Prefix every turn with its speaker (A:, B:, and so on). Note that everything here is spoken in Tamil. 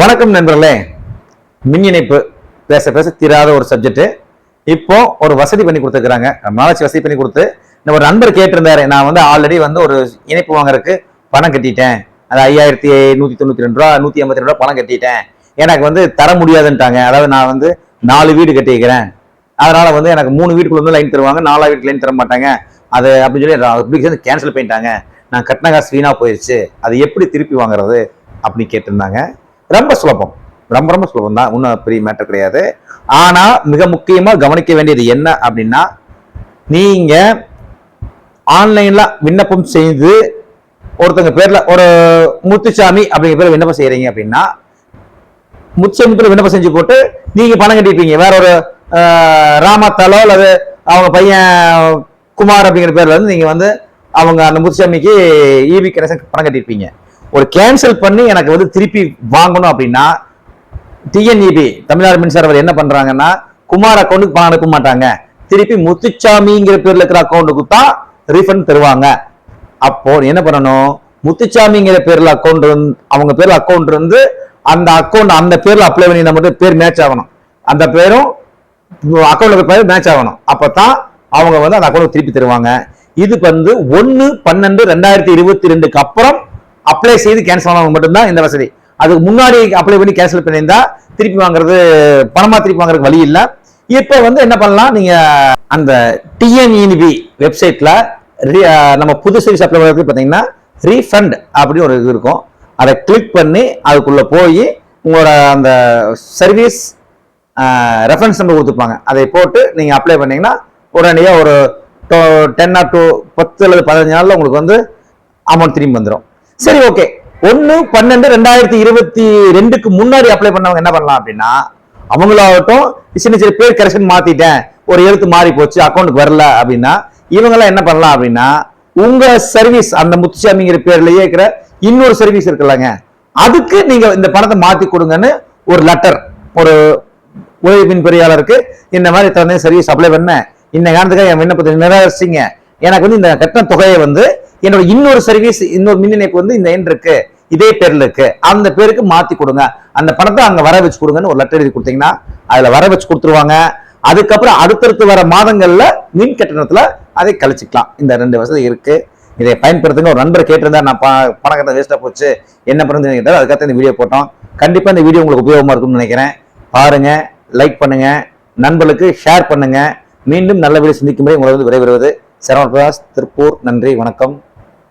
A: வணக்கம் நண்பர்களே. மின் இணைப்பு பேச பேச தீராத ஒரு சப்ஜெக்ட் இப்போ ஒரு வசதி பண்ணி கொடுத்துருக்காங்க நாளைக்கு வசதி பண்ணி கொடுத்து இந்த ஒரு நண்பர் கேட்டிருந்தாரு. நான் வந்து ஆல்ரெடி வந்து ஒரு இணைப்பு வாங்குறதுக்கு பணம் கட்டிட்டேன். அது ஐயாயிரத்தி நூற்றி தொண்ணூற்றி ரெண்டு ரூபா நூற்றி ஐம்பத்தி ரெண்டு ரூபா பணம் கட்டிட்டேன். எனக்கு வந்து தர முடியாதுன்ட்டாங்க. அதாவது நான் வந்து நாலு வீடு கட்டிக்கிறேன் அதனால வந்து எனக்கு மூணு வீட்டுக்குள்ள வந்து லைன் தருவாங்க. நாலா வீட்டுக்கு லைன் தர மாட்டாங்க. அது அப்படின்னு சொல்லி அப்ளிகேஷன் கேன்சல் பண்ணிட்டாங்க. நான் கட்டின காசு வீணாக போயிடுச்சு அது எப்படி திருப்பி வாங்குறது அப்படி கேட்டிருந்தாங்க. ரொம்ப சுலபம். ரொம்ப ரொம்ப சுலபம் தான். ஒன்றும் பெரிய மேட்டர் கிடையாது. ஆனால் மிக முக்கியமாக கவனிக்க வேண்டியது என்ன அப்படின்னா நீங்கள் ஆன்லைனில் விண்ணப்பம் செய்து ஒருத்தங்க பேரில் ஒரு முத்துசாமி அப்படிங்கிற பேர் விண்ணப்பம் செய்கிறீங்க அப்படின்னா முத்துசாமி பேர் விண்ணப்பம் செஞ்சு போட்டு நீங்கள் பணம் கட்டிருப்பீங்க வேற ஒரு ராமத்தாலோ அல்லது அவங்க பையன் குமார் அப்படிங்கிற பேர்ல வந்து நீங்கள் வந்து அவங்க அந்த முத்துசாமிக்கு இபி கனெக்ஷன் பணம் கட்டியிருப்பீங்க. ஒரு கேன்சல் பண்ணி எனக்கு வந்து திருப்பி வாங்கணும் அப்படின்னா டிஎன்இபி தமிழ்நாடு மின்சார என்ன பண்றாங்கன்னா குமார் அக்கௌண்ட்டுக்கு பணம் அனுப்ப மாட்டாங்க. திருப்பி முத்துச்சாமிங்கிற பேர்ல இருக்கிற அக்கௌண்ட்டுக்கு தான் ரீஃபண்ட் தருவாங்க. அப்போ என்ன பண்ணணும்? முத்துச்சாமிங்கிற பேர்ல அக்கௌண்ட் அவங்க பேர்ல அக்கௌண்ட் இருந்து அந்த அக்கௌண்ட் அந்த பேர்ல அப்ளை பண்ணி மட்டும் பேர் மேட்ச் ஆகணும். அந்த பேரும் அக்கௌண்ட்ல பேர் மேட்ச் ஆகணும். அப்பதான் அவங்க வந்து அந்த அக்கௌண்ட் திருப்பி தருவாங்க. இது வந்து ஒன்னு பன்னெண்டு ரெண்டாயிரத்தி இருபத்தி ரெண்டுக்கு அப்புறம் அப்ளை செய்து கேன்சல் ஆனவங்க மட்டும்தான் இந்த வசதி. அதுக்கு முன்னாடி அப்ளை பண்ணி கேன்சல் பண்ணியிருந்தா திருப்பி வாங்குறது பணமா திருப்பி வாங்குறதுக்கு வழி இல்லை. இப்போ வந்து என்ன பண்ணலாம்? நீங்க அந்த டிஎன்இபி வெப்சைட்ல நம்ம புது சர்வீஸ் அப்ளை பண்ணுறது பார்த்தீங்கன்னா ரீஃபண்ட் அப்படின்னு ஒரு இது இருக்கும். அதை கிளிக் பண்ணி அதுக்குள்ள போய் உங்களோட அந்த சர்வீஸ் ரெஃபரன்ஸ் நம்பர் கொடுத்துருப்பாங்க. அதை போட்டு நீங்கள் அப்ளை பண்ணீங்கன்னா உடனடியாக ஒரு டென் ஆர் டூ பத்து அல்லது பதினஞ்சு நாளில் உங்களுக்கு வந்து அமௌண்ட் திரும்பி வந்துடும் சரி ஓகே ஒன்று பன்னெண்டு ரெண்டாயிரத்தி இருபத்தி ரெண்டுக்கு முன்னாடி அப்ளை பண்ணவங்க என்ன பண்ணலாம் அப்படின்னா அவங்களாகட்டும் சின்ன சின்ன பேர் கரெக்ஷன் மாத்திட்டேன். ஒரு எழுத்து மாறி போச்சு அக்கௌண்ட்டுக்கு வரல அப்படின்னா இவங்கெல்லாம் என்ன பண்ணலாம் அப்படின்னா உங்க சர்வீஸ் அந்த முத்துசாமிங்கிற பேர்லயே இருக்கிற இன்னொரு சர்வீஸ் இருக்குல்லங்க. அதுக்கு நீங்க இந்த பணத்தை மாத்தி கொடுங்கன்னு ஒரு லெட்டர் ஒரு உதவி மின் பொறியாளருக்கு இந்த மாதிரி தந்தை சர்வீஸ் அப்ளை பண்ணேன். இந்த காரணத்துக்காக என் விண்ணப்பத்தை நிராகரிச்சிங்க எனக்கு வந்து இந்த கட்டண தொகையை வந்து என்னோட இன்னொரு சர்வீஸ் இன்னொரு மின் இணைப்பு வந்து இந்த எண் இருக்கு. இதே பேர்ல இருக்கு. அந்த பேருக்கு மாத்தி கொடுங்க. அந்த பணத்தை அங்க வர வச்சு கொடுங்கன்னு ஒரு லெட்டர் எழுதி கொடுத்தீங்கன்னா அதுல வர வச்சு கொடுத்துருவாங்க. அதுக்கப்புறம் அடுத்தடுத்து வர மாதங்கள்ல மின் கட்டணத்துல அதை கழிச்சுக்கலாம். இந்த ரெண்டு வசதி இருக்கு. இதை பயன்படுத்துங்க. ஒரு நண்பர் கேட்டிருந்தா நான் ப- பணம் கட்ட வேஸ்டா போச்சு. என்ன பண்ணுறது கேட்டார் அதுக்காக இந்த வீடியோ போட்டோம். கண்டிப்பா இந்த வீடியோ உங்களுக்கு உபயோகமா இருக்கும்னு நினைக்கிறேன். பாருங்க லைக் பண்ணுங்க. நண்பர்களுக்கு ஷேர் பண்ணுங்க. மீண்டும் நல்ல வீடியோ சந்திக்கும் முறை உங்களை வந்து விரைவுறுவது சரவண பிரகாஷ் திருப்பூர். நன்றி வணக்கம்.